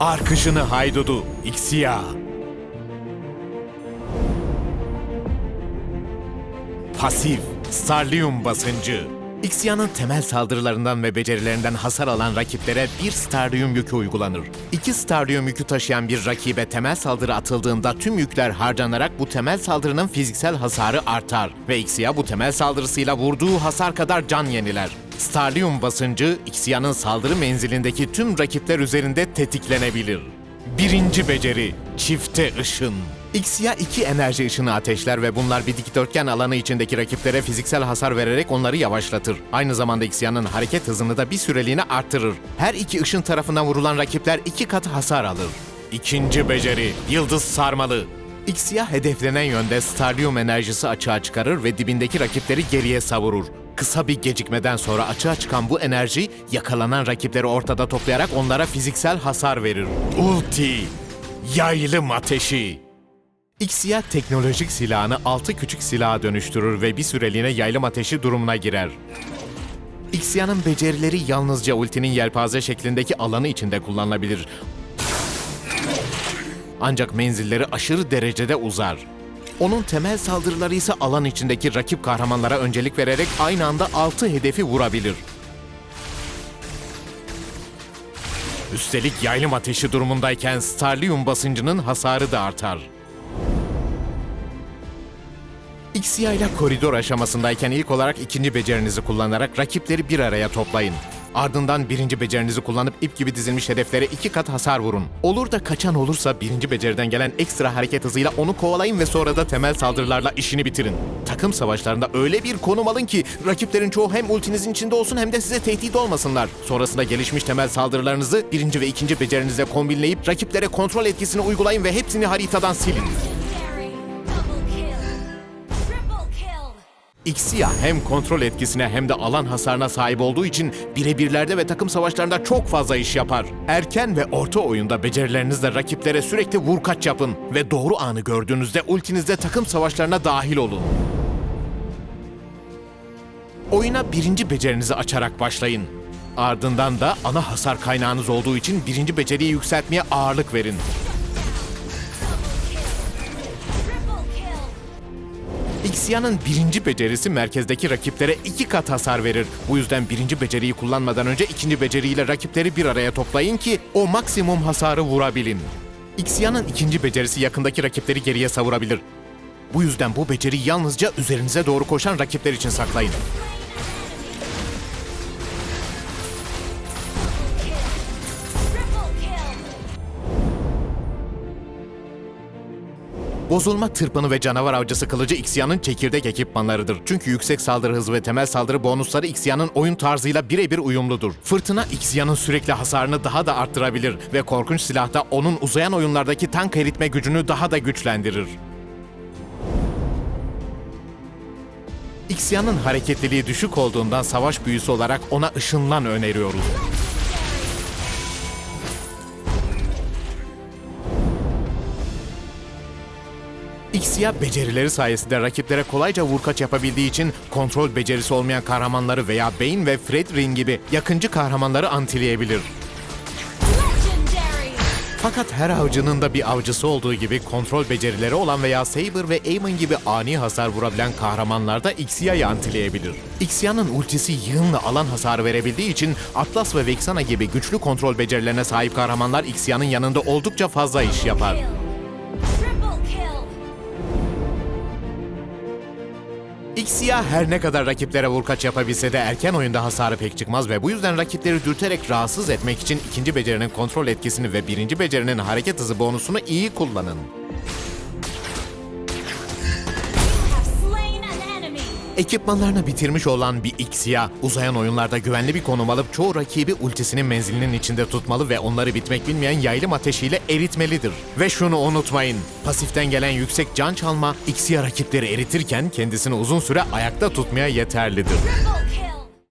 Arkışını haydudu Xia. Pasif Starlium basıncı. Ixia'nın temel saldırılarından ve becerilerinden hasar alan rakiplere bir Starlium yükü uygulanır. İki Starlium yükü taşıyan bir rakibe temel saldırı atıldığında tüm yükler harcanarak bu temel saldırının fiziksel hasarı artar ve Ixia bu temel saldırısıyla vurduğu hasar kadar can yeniler. Starlium basıncı Ixia'nın saldırı menzilindeki tüm rakipler üzerinde tetiklenebilir. Birinci beceri, çifte ışın. Xia iki enerji ışını ateşler ve bunlar bir dikdörtgen alanı içindeki rakiplere fiziksel hasar vererek onları yavaşlatır. Aynı zamanda Xia'nın hareket hızını da bir süreliğine arttırır. Her iki ışın tarafından vurulan rakipler iki kat hasar alır. İkinci beceri, yıldız sarmalı. Xia hedeflenen yönde Starlium enerjisi açığa çıkarır ve dibindeki rakipleri geriye savurur. Kısa bir gecikmeden sonra açığa çıkan bu enerji yakalanan rakipleri ortada toplayarak onlara fiziksel hasar verir. Ulti, yaylım ateşi. Xia teknolojik silahını altı küçük silaha dönüştürür ve bir süreliğine yaylım ateşi durumuna girer. Xia'nın becerileri yalnızca ultinin yelpaze şeklindeki alanı içinde kullanılabilir. Ancak menzilleri aşırı derecede uzar. Onun temel saldırıları ise alan içindeki rakip kahramanlara öncelik vererek aynı anda 6 hedefi vurabilir. Üstelik yaylım ateşi durumundayken Starlium basıncının hasarı da artar. Xia ile koridor aşamasındayken ilk olarak ikinci becerinizi kullanarak rakipleri bir araya toplayın. Ardından birinci becerinizi kullanıp ip gibi dizilmiş hedeflere iki kat hasar vurun. Olur da kaçan olursa birinci beceriden gelen ekstra hareket hızıyla onu kovalayın ve sonra da temel saldırılarla işini bitirin. Takım savaşlarında öyle bir konum alın ki rakiplerin çoğu hem ultinizin içinde olsun hem de size tehdit olmasınlar. Sonrasında gelişmiş temel saldırılarınızı birinci ve ikinci becerinizle kombinleyip rakiplere kontrol etkisini uygulayın ve hepsini haritadan silin. Xia hem kontrol etkisine hem de alan hasarına sahip olduğu için birebirlerde ve takım savaşlarında çok fazla iş yapar. Erken ve orta oyunda becerilerinizle rakiplere sürekli vurkaç yapın ve doğru anı gördüğünüzde ultinizde takım savaşlarına dahil olun. Oyuna birinci becerinizi açarak başlayın. Ardından da ana hasar kaynağınız olduğu için birinci beceriyi yükseltmeye ağırlık verin. Ixia'nın birinci becerisi merkezdeki rakiplere iki kat hasar verir. Bu yüzden birinci beceriyi kullanmadan önce ikinci beceriyle rakipleri bir araya toplayın ki o maksimum hasarı vurabilin. Ixia'nın ikinci becerisi yakındaki rakipleri geriye savurabilir. Bu yüzden bu beceriyi yalnızca üzerinize doğru koşan rakipler için saklayın. Bozulma tırpanı ve canavar avcısı kılıcı Ixia'nın çekirdek ekipmanlarıdır. Çünkü yüksek saldırı hızı ve temel saldırı bonusları Ixia'nın oyun tarzıyla birebir uyumludur. Fırtına Ixia'nın sürekli hasarını daha da arttırabilir ve korkunç silah da onun uzayan oyunlardaki tank eritme gücünü daha da güçlendirir. Ixia'nın hareketliliği düşük olduğundan savaş büyüsü olarak ona ışınlan öneriyoruz. Xia becerileri sayesinde rakiplere kolayca vurkaç yapabildiği için kontrol becerisi olmayan kahramanları veya Bane ve Fredrin gibi yakıncı kahramanları antileyebilir. Fakat her avcının da bir avcısı olduğu gibi kontrol becerileri olan veya Saber ve Aemon gibi ani hasar vurabilen kahramanlar da Ixia'yı antileyebilir. Ixia'nın ultisi yığınla alan hasarı verebildiği için Atlas ve Vexana gibi güçlü kontrol becerilerine sahip kahramanlar Ixia'nın yanında oldukça fazla iş yapar. Xia her ne kadar rakiplere vurkaç yapabilse de erken oyunda hasarı pek çıkmaz ve bu yüzden rakipleri dürterek rahatsız etmek için ikinci becerinin kontrol etkisini ve birinci becerinin hareket hızı bonusunu iyi kullanın. Ekipmanlarını bitirmiş olan bir Xia, uzayan oyunlarda güvenli bir konum alıp çoğu rakibi ultisinin menzilinin içinde tutmalı ve onları bitmek bilmeyen yaylım ateşiyle eritmelidir. Ve şunu unutmayın, pasiften gelen yüksek can çalma, Xia rakipleri eritirken kendisini uzun süre ayakta tutmaya yeterlidir.